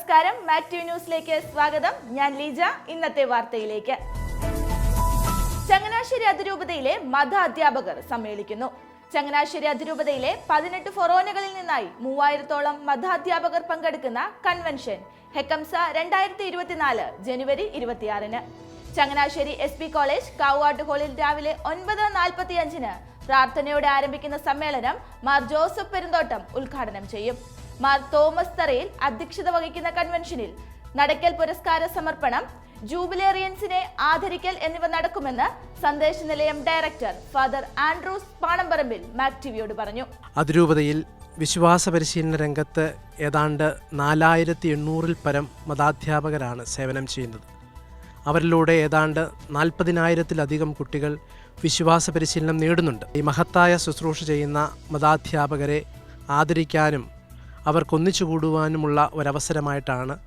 നമസ്കാരം. മാത്യു ന്യൂസിലേക്ക് സ്വാഗതം. ഞാൻ ലീജ. ഇന്നത്തെ വാർത്തയിലേക്ക്. ചങ്ങനാശ്ശേരി അതിരൂപതയിലെ മത അധ്യാപകർ സമ്മേളിക്കുന്നു. ചങ്ങനാശ്ശേരി അതിരൂപതയിലെ പതിനെട്ട് ഫൊറോനകളിൽ നിന്നായി മൂവായിരത്തോളം മതാധ്യാപകർ പങ്കെടുക്കുന്ന കൺവെൻഷൻ ഹെക്കംസ രണ്ടായിരത്തി ഇരുപത്തിനാല് ജനുവരി ഇരുപത്തിയാറിന്. ചങ്ങനാശ്ശേരി എസ് പി കോളേജ് കാവാട്ട് ഹാളിൽ രാവിലെ ഒൻപത് നാൽപ്പത്തി അഞ്ചിന് പ്രാർത്ഥനയോടെ ആരംഭിക്കുന്ന സമ്മേളനം മാർ ജോസഫ് പെരുന്തോട്ടം ഉദ്ഘാടനം ചെയ്യും. മാർ തോമസ് തറയിൽ അധ്യക്ഷത വഹിക്കുന്ന കൺവെൻഷനിൽ നടക്കൽ പുരസ്കാര സമർപ്പണം ജൂബിലേറിയൻസിനെ ആദരിക്കൽ എന്നിവ നടക്കുമെന്ന് സന്ദേശ നിലയം director father Andrews Panamparambil Mac ടിവിയോട് പറഞ്ഞു. അതിരൂപതയിൽ വിശ്വാസ പരിശീലന രംഗത്ത് ഏതാണ്ട് നാലായിരത്തി എണ്ണൂറിൽ പരം മതാധ്യാപകരാണ് സേവനം ചെയ്യുന്നത്. അവരിലൂടെ ഏതാണ്ട് നാൽപ്പതിനായിരത്തിലധികം കുട്ടികൾ വിശ്വാസ പരിശീലനം നേടുന്നുണ്ട്. ഈ മഹത്തായ ശുശ്രൂഷ ചെയ്യുന്ന മതാധ്യാപകരെ ആദരിക്കാനും അവർക്കൊന്നിച്ചു കൂടുവാനുമുള്ള ഒരവസരമായിട്ടാണ്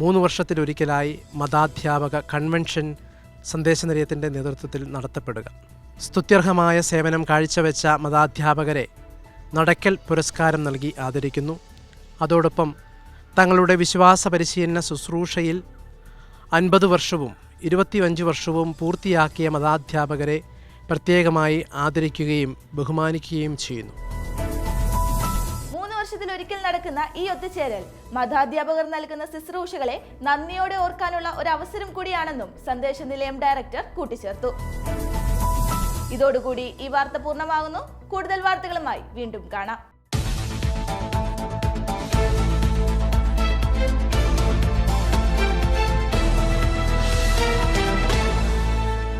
മൂന്ന് വർഷത്തിലൊരിക്കലായി മതാധ്യാപക കൺവെൻഷൻ സന്ദേശനിലയത്തിന്റെ നേതൃത്വത്തിൽ നടത്തപ്പെടുക. സ്തുത്യർഹമായ സേവനം കാഴ്ചവെച്ച മതാധ്യാപകരെ നടക്കൽ പുരസ്കാരം നൽകി ആദരിക്കുന്നു. അതോടൊപ്പം തങ്ങളുടെ വിശ്വാസ പരിശീലന ശുശ്രൂഷയിൽ അൻപത് വർഷവും ഇരുപത്തിയഞ്ച് വർഷവും പൂർത്തിയാക്കിയ മതാധ്യാപകരെ പ്രത്യേകമായി ആദരിക്കുകയും ബഹുമാനിക്കുകയും ചെയ്യുന്നു. ഒരിക്കൽ നടക്കുന്ന ഈ ഒത്തുചേരൽ മതാധ്യാപകർ നൽകുന്ന ശുശ്രൂഷകളെ നന്ദിയോടെ ഓർക്കാനുള്ള ഒരു അവസരം കൂടിയാണെന്നും സന്ദേശ നിലയം ഡയറക്ടർ കൂട്ടിച്ചേർത്തു. ഇതോടുകൂടി ഈ വാർത്ത പൂർണമാകുന്നു. കൂടുതൽ വാർത്തകളുമായി വീണ്ടും കാണാം.